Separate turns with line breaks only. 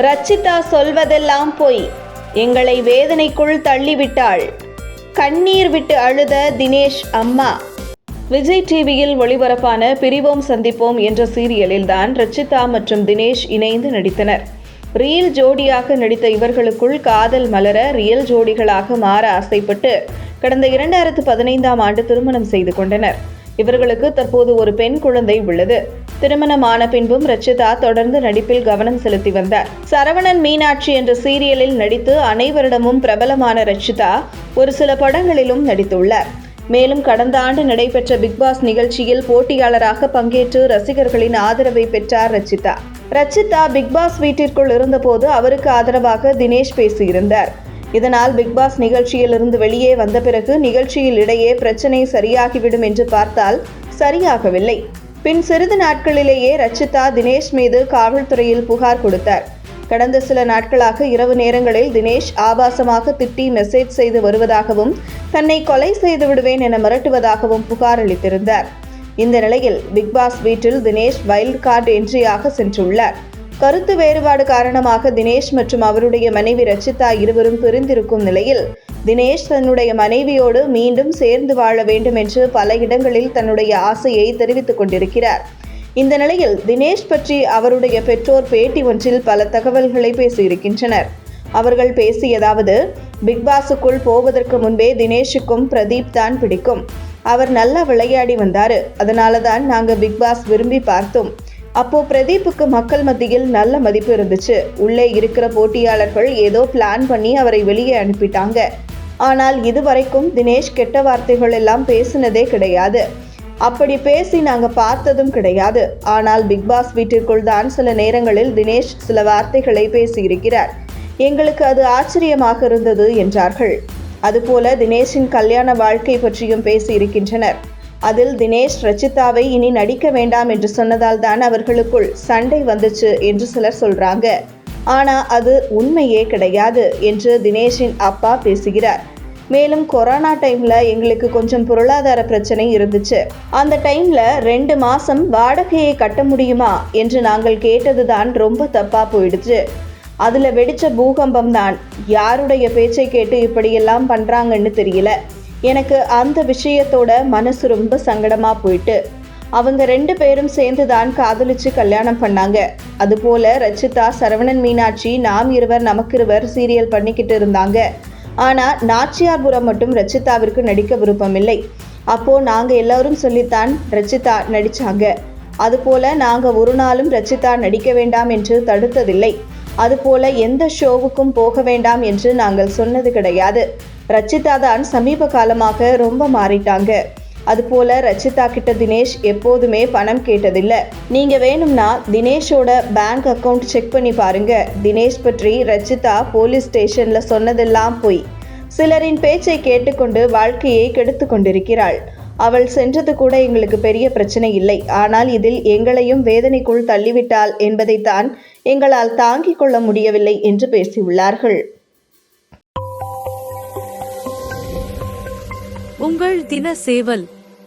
ரச்சிதா சொல்வதெல்லாம் பொய். எங்களை வேதனைக்குள் தள்ளிவிட்டாள். கண்ணீர் விட்டு அழுத தினேஷ் அம்மா. விஜய் டிவியில் ஒளிபரப்பான பிரிவோம் சந்திப்போம் என்ற சீரியலில்தான் ரச்சிதா மற்றும் தினேஷ் இணைந்து நடித்தனர். ரியல் ஜோடியாக நடித்த இவர்களுக்குள் காதல் மலர ரியல் ஜோடிகளாக மாற ஆசைப்பட்டு கடந்த இரண்டாயிரத்து பதினைந்தாம் ஆண்டு திருமணம் செய்து கொண்டனர். இவர்களுக்கு தற்போது ஒரு பெண் குழந்தை உள்ளது. திருமணமான பின்பும் ரச்சிதா தொடர்ந்து நடிப்பில் கவனம் செலுத்தி வந்தார். சரவணன் மீனாட்சி என்ற சீரியலில் நடித்து அனைவரிடமும் பிரபலமான ரச்சிதா ஒரு சில படங்களிலும் நடித்துள்ளார். மேலும் கடந்த ஆண்டு நடைபெற்ற பிக்பாஸ் நிகழ்ச்சியில் போட்டியாளராக பங்கேற்று ரசிகர்களின் ஆதரவை பெற்றார் ரச்சிதா. ரச்சிதா பிக்பாஸ் வீட்டிற்குள் இருந்தபோது அவருக்கு ஆதரவாக தினேஷ் பேசியிருந்தார். இதனால் பிக்பாஸ் நிகழ்ச்சியில் இருந்து வெளியே வந்த பிறகு நிகழ்ச்சியில் இடையே பிரச்சனை சரியாகிவிடும் என்று பார்த்தால் சரியாகவில்லை. பின் சிறிது நாட்களிலேயே ரச்சிதா தினேஷ் மீது காவல்துறையில் புகார் கொடுத்தார். கடந்த சில நாட்களாக இரவு நேரங்களில் தினேஷ் ஆபாசமாக திட்டி மெசேஜ் செய்து வருவதாகவும் தன்னை கொலை செய்து விடுவேன் என மிரட்டுவதாகவும் புகார் அளித்திருந்தார். இந்த நிலையில் பிக்பாஸ் வீட்டில் தினேஷ் வைல்ட் கார்டு என்ட்ரியாக சென்றுள்ளார். கருத்து வேறுபாடு காரணமாக தினேஷ் மற்றும் அவருடைய மனைவி ரச்சிதா இருவரும் பிரிந்திருக்கும் நிலையில் தினேஷ் தன்னுடைய மனைவியோடு மீண்டும் சேர்ந்து வாழ வேண்டும் என்று பல இடங்களில் தன்னுடைய ஆசையை தெரிவித்துக் கொண்டிருக்கிறார். இந்த நிலையில் தினேஷ் பற்றி அவருடைய பெற்றோர் பேட்டி ஒன்றில் பல தகவல்களை பேசியிருக்கின்றனர். அவர்கள் பேசியதாவது பிக்பாஸுக்குள் போவதற்கு முன்பே தினேஷுக்கும் பிரதீப் தான் பிடிக்கும். அவர் நல்லா விளையாடி வந்தாரு. அதனால தான் நாங்கள் பிக்பாஸ் விரும்பி பார்த்தோம். அப்போ பிரதீப்புக்கு மக்கள் மத்தியில் நல்ல மதிப்பு இருந்துச்சு. உள்ளே இருக்கிற போட்டியாளர்கள் ஏதோ பிளான் பண்ணி அவரை வெளியே அனுப்பிட்டாங்க. ஆனால் இதுவரைக்கும் தினேஷ் கெட்ட வார்த்தைகள் எல்லாம் பேசினதே கிடையாது. அப்படி பேசி நாங்க பார்த்ததும் கிடையாது. ஆனால் பிக்பாஸ் வீட்டிற்குள் தான் சில நேரங்களில் தினேஷ் சில வார்த்தைகளை பேசியிருக்கிறார். எங்களுக்கு அது ஆச்சரியமாக இருந்தது என்றார்கள். அதுபோல தினேஷின் கல்யாண வாழ்க்கை பற்றியும் பேசியிருக்கின்றனர். அதில் தினேஷ் ரச்சிதாவை இனி நடிக்க வேண்டாம் என்று சொன்னதால் தான் அவர்களுக்குள் சண்டை வந்துச்சு என்று சிலர் சொல்றாங்க. ஆனா அது உண்மையே கிடையாது என்று தினேஷின் அப்பா பேசுகிறார். மேலும் கொரோனா டைம்ல எங்களுக்கு கொஞ்சம் பொருளாதார பிரச்சனை இருந்துச்சு. அந்த டைம்ல ரெண்டு மாசம் வாடகையை கட்ட முடியுமா என்று நாங்கள் கேட்டதுதான் ரொம்ப தப்பா போயிடுச்சு. அதுல வெடிச்ச பூகம்பம் தான் யாருடைய பேச்சை கேட்டு இப்படியெல்லாம் பண்றாங்கன்னு தெரியல. எனக்கு அந்த விஷயத்தோட மனசு ரொம்ப சங்கடமாக போயிட்டு. அவங்க ரெண்டு பேரும் சேர்ந்து தான் காதலிச்சு கல்யாணம் பண்ணாங்க. அதுபோல ரச்சிதா சரவணன் மீனாட்சி நாம் இருவர் நமக்கிருவர் சீரியல் பண்ணிக்கிட்டு இருந்தாங்க. ஆனால் நாச்சியார்புரம் மட்டும் ரச்சிதாவிற்கு நடிக்க விருப்பமில்லை. அப்போ நாங்கள் எல்லாரும் சொல்லித்தான் ரச்சிதா நடித்தாங்க அதுபோல நாங்கள் ஒரு நாளும் ரச்சிதா நடிக்க வேண்டாம் என்று தடுத்ததில்லை. அதுபோல எந்த ஷோவுக்கும் போக வேண்டாம் என்று நாங்கள் சொன்னது கிடையாது. ரச்சிதா தான் சமீப காலமாக ரொம்ப மாறிட்டாங்க. அதுபோல ரச்சிதா கிட்ட தினேஷ் எப்போதுமே பணம் கேட்டதில்லை. நீங்க வேணும்னா தினேஷோட பேங்க் அக்கவுண்ட் செக் பண்ணி பாருங்க. தினேஷ் பற்றி ரச்சிதா போலீஸ் ஸ்டேஷன்ல சொன்னதெல்லாம் பொய். சிலரின் பேச்சை கேட்டுக்கொண்டு வாழ்க்கையை கெடுத்து கொண்டிருக்கிறாள். அவள் சென்றது கூட எங்களுக்கு பெரிய பிரச்சனை இல்லை. ஆனால் இதில் எங்களையும் வேதனைக்குள் தள்ளிவிட்டாள் என்பதைத்தான் எங்களால் தாங்கிக் கொள்ள முடியவில்லை என்று பேசியுள்ளார்கள்.
உங்கள் தின சேவல்